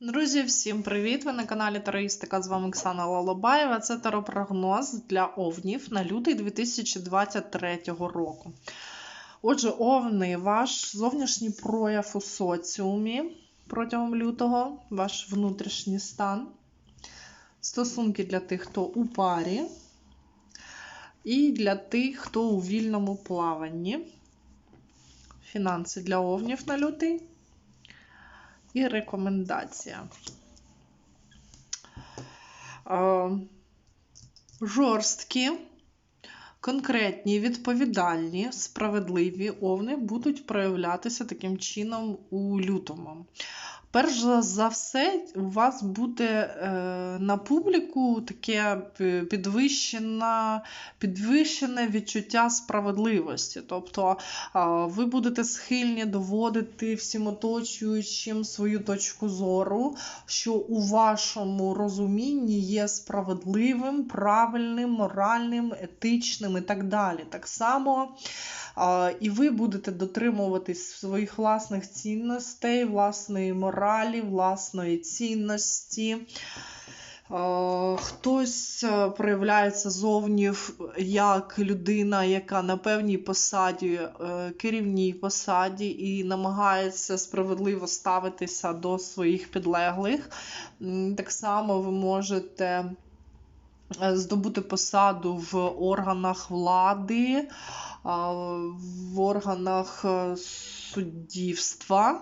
Друзі, всім привіт! Ви на каналі Тароїстика. З вами Оксана Лолобаєва. Це таропрогноз для овнів на лютий 2023 року. Отже, овни, ваш зовнішній прояв у соціумі протягом лютого, ваш внутрішній стан, стосунки для тих, хто у парі, і для тих, хто у вільному плаванні. Фінанси для овнів на лютий і рекомендація. Жорсткі, конкретні, відповідальні, справедливі овни будуть проявлятися таким чином у лютому. Перш за все, у вас буде е, на публіку таке підвищене, підвищене відчуття справедливості. Тобто ви будете схильні доводити всім оточуючим свою точку зору, що у вашому розумінні є справедливим, правильним, моральним, етичним і так далі. Так само і ви будете дотримуватись своїх власних цінностей, власної моралі, власної цінності. Хтось е, проявляється зовні як людина, яка на певній посаді, е, керівній посаді, і намагається справедливо ставитися до своїх підлеглих. Так само ви можете е, здобути посаду в органах влади в органах е, суддівства.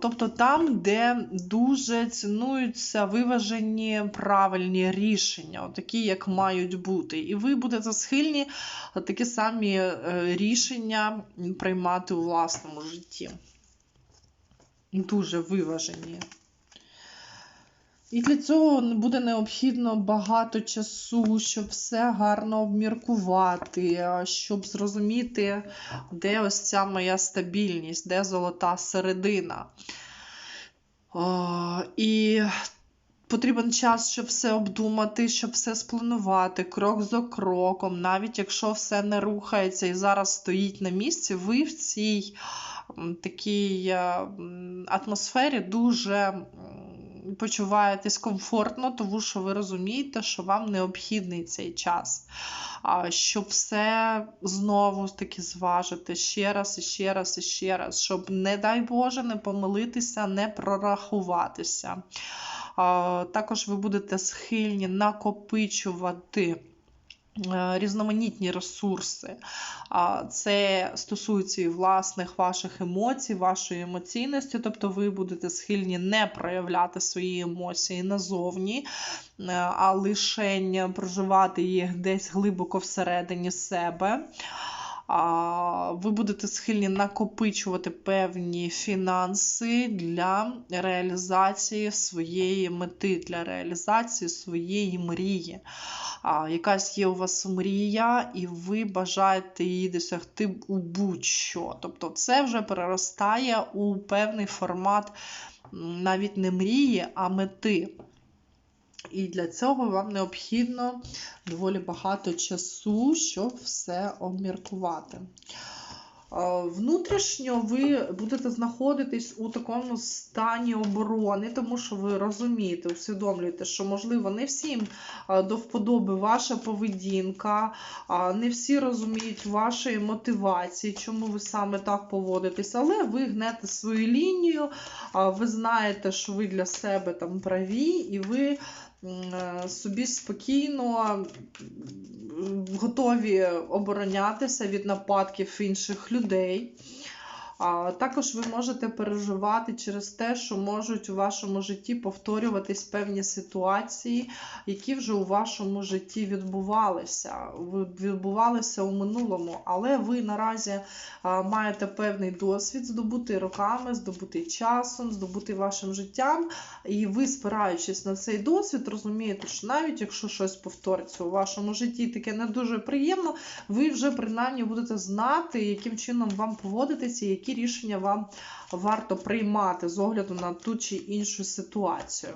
Тобто там, де дуже цінуються виважені правильні рішення, такі, як мають бути. І ви будете схильні такі самі е, рішення приймати у власному житті. Дуже виважені. І для цього буде необхідно багато часу, щоб все гарно обміркувати, щоб зрозуміти, де ось ця моя стабільність, де золота середина. І потрібен час, щоб все обдумати, щоб все спланувати крок за кроком. Навіть якщо все не рухається і зараз стоїть на місці, ви в цій такій атмосфері дуже почуваєтесь комфортно, тому що ви розумієте, що вам необхідний цей час. Щоб все знову таки зважити ще раз, і ще раз, і ще раз, щоб, не дай Боже, не помилитися, не прорахуватися. Також ви будете схильні накопичувати. Е, різноманітні ресурси. Це стосується і власних ваших емоцій, вашої емоційності, тобто ви будете схильні не проявляти свої емоції назовні, е, а лише проживати їх десь глибоко всередині себе ви будете схильні накопичувати певні фінанси для реалізації своєї мети, для реалізації своєї мрії. Якась є у вас мрія, і ви бажаєте її досягти у будь-що. Тобто, це вже переростає у певний формат навіть не мрії, а мети. І для цього вам необхідно доволі багато часу, щоб все обміркувати. Внутрішньо ви будете знаходитись у такому стані оборони, тому що ви розумієте, усвідомлюєте, що, можливо, не всім до вподоби ваша поведінка, не всі розуміють вашої мотивації, чому ви саме так поводитесь, але ви гнете свою лінію, ви знаєте, що ви для себе там праві, і ви Е, собі спокійно готові оборонятися від нападків інших людей. Також ви можете переживати через те, що можуть у вашому житті повторюватись певні ситуації, які вже у вашому житті відбувалися. Відбувалися у минулому, але ви наразі маєте певний досвід здобути роками, здобути часом, здобути вашим життям. І ви, спираючись на цей досвід, розумієте, що навіть якщо щось повториться у вашому житті, таке не дуже приємно, ви вже принаймні будете знати, яким чином вам поводитися, які які рішення вам варто приймати з огляду на ту чи іншу ситуацію.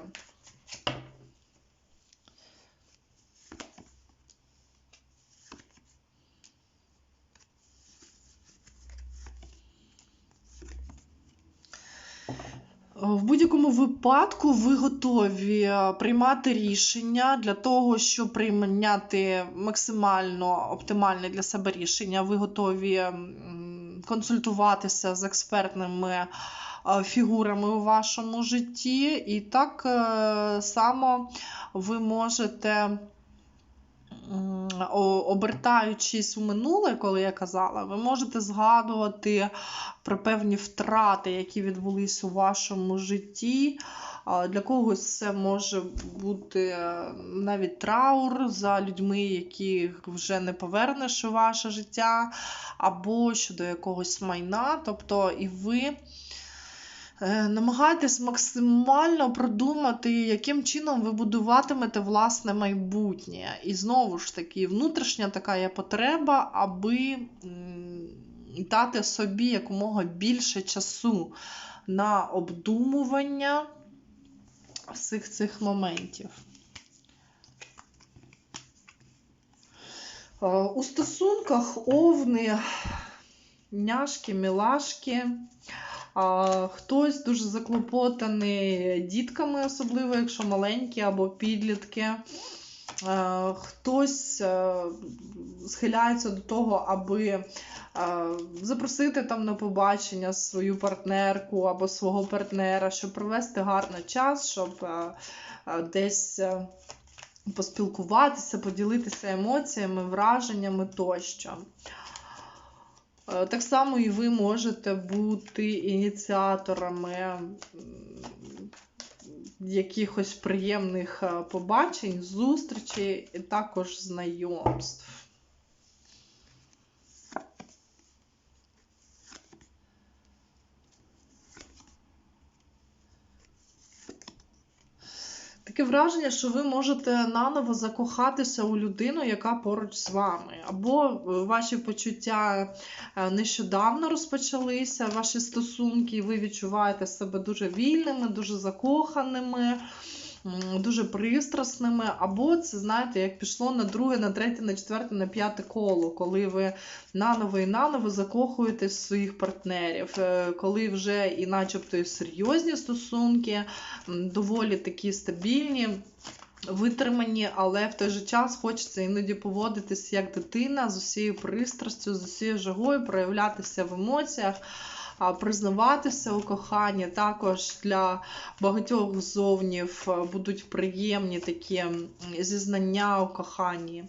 В будь-якому випадку ви готові е, приймати рішення для того, щоб прийняти максимально оптимальне для себе рішення. Ви готові консультуватися з експертними е, фігурами у вашому житті, і так е, само ви можете. Обертаючись у минуле, коли я казала, ви можете згадувати про певні втрати, які відбулись у вашому житті. Для когось це може бути е, навіть траур за людьми, яких вже не повернеш у ваше життя, або щодо якогось майна. Тобто, і ви е, намагайтесь максимально продумати, яким чином ви будуватимете власне майбутнє. І знову ж таки, внутрішня така є потреба, аби дати собі якомога більше часу на обдумування всіх цих моментів. У стосунках овни, няшки, мілашки. Хтось дуже заклопотаний дітками, особливо, якщо маленькі або підлітки. Е, Хтось е, схиляється до того, аби е, запросити там на побачення свою партнерку або свого партнера, щоб провести гарний час, щоб е, е, десь е, поспілкуватися, поділитися емоціями, враженнями тощо. Е, Так само і ви можете бути ініціаторами якихось приємних е, побачень, зустрічей, і також знайомств. Таке враження, що ви можете наново закохатися у людину, яка поруч з вами. Або е, ваші почуття е, нещодавно розпочалися, ваші стосунки, і ви відчуваєте себе дуже вільними, дуже закоханими, дуже пристрасними. Або це, знаєте, як пішло на друге, на третє, на четверте, на п'яте коло, коли ви наново і наново закохуєтесь в своїх партнерів, е, коли вже і начебто і серйозні стосунки, доволі такі стабільні. Витримані, але в той же час хочеться іноді поводитись як дитина з усією пристрастю, з усією жагою, проявлятися в емоціях, признаватися у коханні. Також для багатьох зовнів е, будуть приємні такі зізнання у коханні.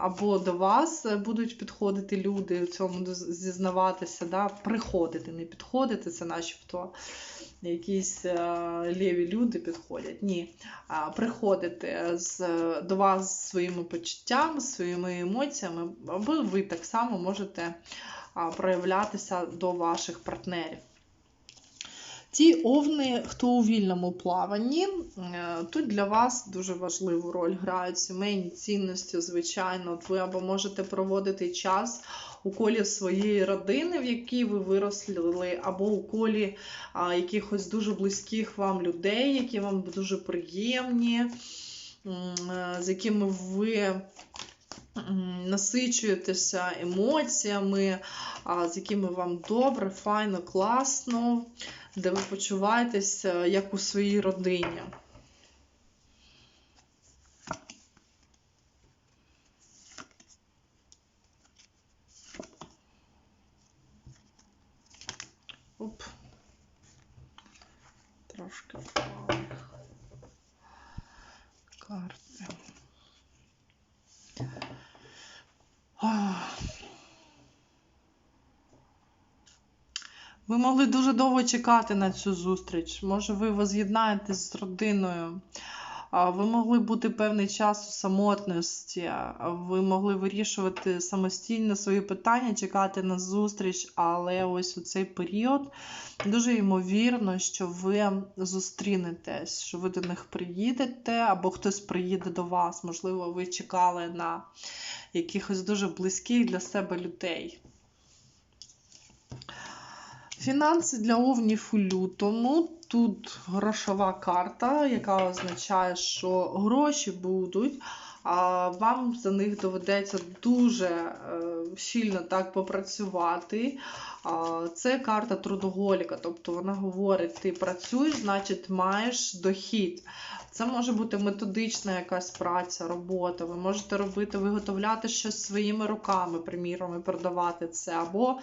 Або до вас будуть підходити люди в цьому зізнаватися, да? приходити, не підходити, це начебто якісь е, ліві люди підходять. Ні. Приходити з, до вас зі своїми почуттями, своїми емоціями, або ви так само можете проявлятися до ваших партнерів. Ті овни, хто у вільному плаванні, е, тут для вас дуже важливу роль грають сімейні цінності, звичайно. Ви або можете проводити час у колі своєї родини, в якій ви виросли, або у колі якихось дуже близьких вам людей, які вам дуже приємні, е, з якими ви насичуєтеся емоціями, з якими вам добре, файно, класно, де ви почуваєтесь е, як у своїй родині. Оп. Трошки. Могли дуже довго чекати на цю зустріч. Може, ви воз'єднаєтесь з родиною. Ви могли бути певний час у самотності, ви могли вирішувати самостійно свої питання, чекати на зустріч, але ось у цей період дуже ймовірно, що ви зустрінетесь, що ви до них приїдете, або хтось приїде до вас. Можливо, ви чекали на якихось дуже близьких для себе людей. Фінанси для овнів у лютому. Тут грошова карта, яка означає, що гроші будуть, вам за них доведеться дуже е, щільно так попрацювати. Це карта трудоголіка, тобто вона говорить: ти працюєш, значить маєш дохід. Це може бути методична якась праця, робота. Ви можете робити, виготовляти щось своїми руками, приміром, і продавати це, або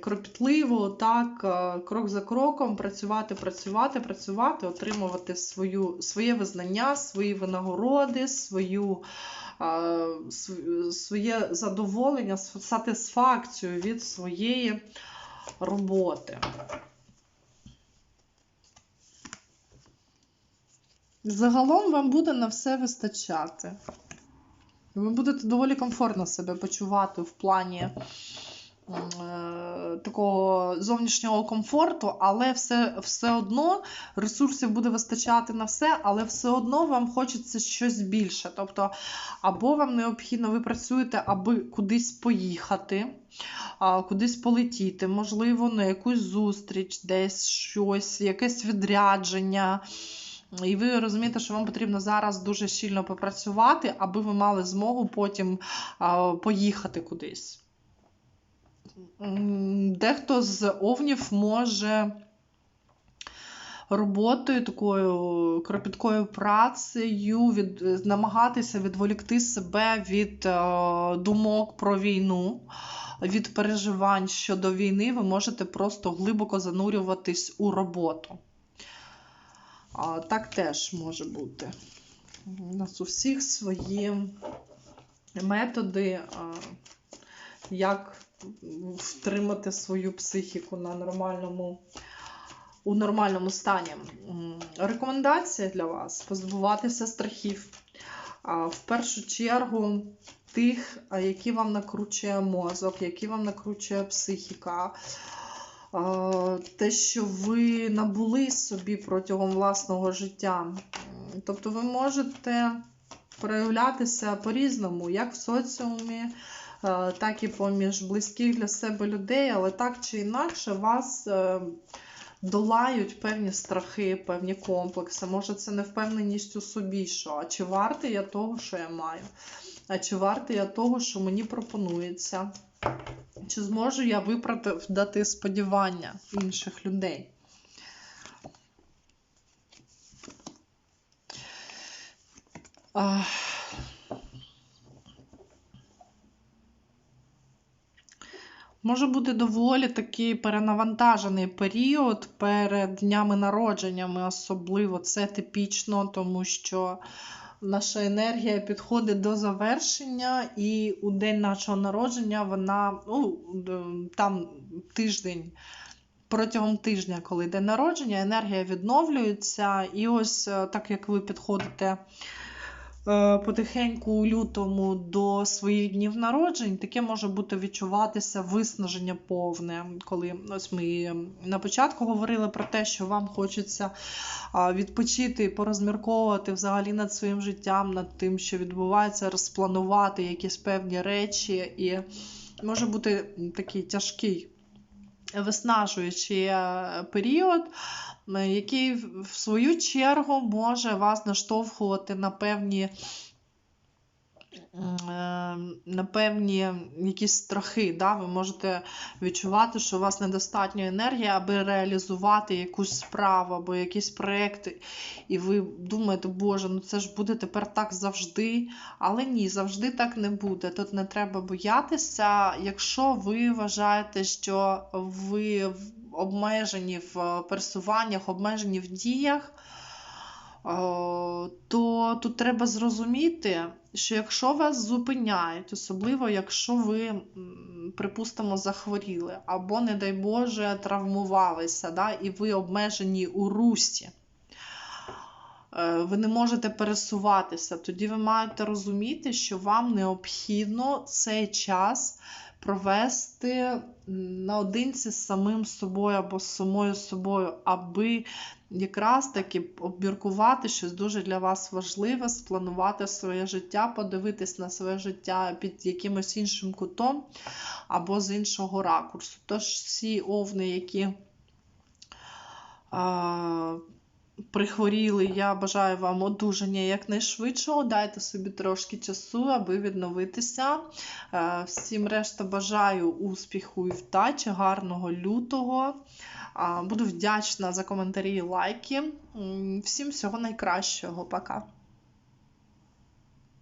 кропітливо, так, е, крок за кроком працювати, працювати, працювати, отримувати свою, своє визнання, свої винагороди, свою. Е, св- Своє задоволення, сатисфакцію від своєї роботи. Загалом вам буде на все вистачати. Ви будете доволі комфортно себе почувати в плані такого зовнішнього комфорту, але все, все одно ресурсів буде вистачати на все, але все одно вам хочеться щось більше. Тобто, або вам необхідно, ви працюєте, аби кудись поїхати, кудись полетіти, можливо, на якусь зустріч, десь щось, якесь відрядження. І ви розумієте, що вам потрібно зараз дуже щільно попрацювати, аби ви мали змогу потім поїхати кудись. Дехто з овнів може роботою, такою кропіткою працею від, намагатися відволікти себе від е, думок про війну, від переживань щодо війни. Ви можете просто глибоко занурюватись у роботу. А, так теж може бути. У нас у всіх свої методи, а, як втримати свою психіку на нормальному, у нормальному стані. Рекомендація для вас позбуватися страхів. В першу чергу тих, які вам накручує мозок, які вам накручує психіка. Те, що ви набули собі протягом власного життя. Тобто ви можете проявлятися по-різному, як в соціумі, так і поміж близьких для себе людей, але так чи інакше вас е, долають певні страхи, певні комплекси. Може, це невпевненість у собі, що а чи вартий я того, що я маю? А чи вартий я того, що мені пропонується? Чи зможу я виправдати сподівання інших людей? Ах. Може бути доволі такий перенавантажений період перед днями народженнями, особливо це типічно, тому що наша енергія підходить до завершення, і у день нашого народження вона ну, там тиждень. Протягом тижня, коли день народження, енергія відновлюється. І ось е, так як ви підходите потихеньку у лютому до своїх днів народжень, таке може бути відчуватися виснаження повне. Коли ось ми на початку говорили про те, що вам хочеться відпочити, порозмірковувати взагалі над своїм життям, над тим, що відбувається, розпланувати якісь певні речі, і може бути такий тяжкий. Виснажуючий е, період, е, який в свою чергу може вас наштовхувати на певні, е, на певні якісь страхи. Да? Ви можете відчувати, що у вас недостатньо енергії, аби реалізувати якусь справу або якийсь проєкт, і ви думаєте, Боже, ну це ж буде тепер так завжди. Але ні, завжди так не буде. Тут не треба боятися, якщо ви вважаєте, що ви обмежені в пересуваннях, обмежені в діях. Е, То тут треба зрозуміти, що якщо вас зупиняють, особливо якщо ви, припустимо, захворіли, або, не дай Боже, травмувалися, да, і ви обмежені у русі, е, ви не можете пересуватися, тоді ви маєте розуміти, що вам необхідно цей час провести наодинці з самим собою або з самою собою, аби якраз таки обміркувати щось дуже для вас важливе, спланувати своє життя, подивитись на своє життя під якимось іншим кутом або з іншого ракурсу. Тож всі овни, які. А, Прихворіли, я бажаю вам одужання якнайшвидшого. Дайте собі трошки часу, аби відновитися. Е, всім решта бажаю успіху і вдачі, гарного лютого. Буду вдячна за коментарі і лайки. Всім всього найкращого, пока!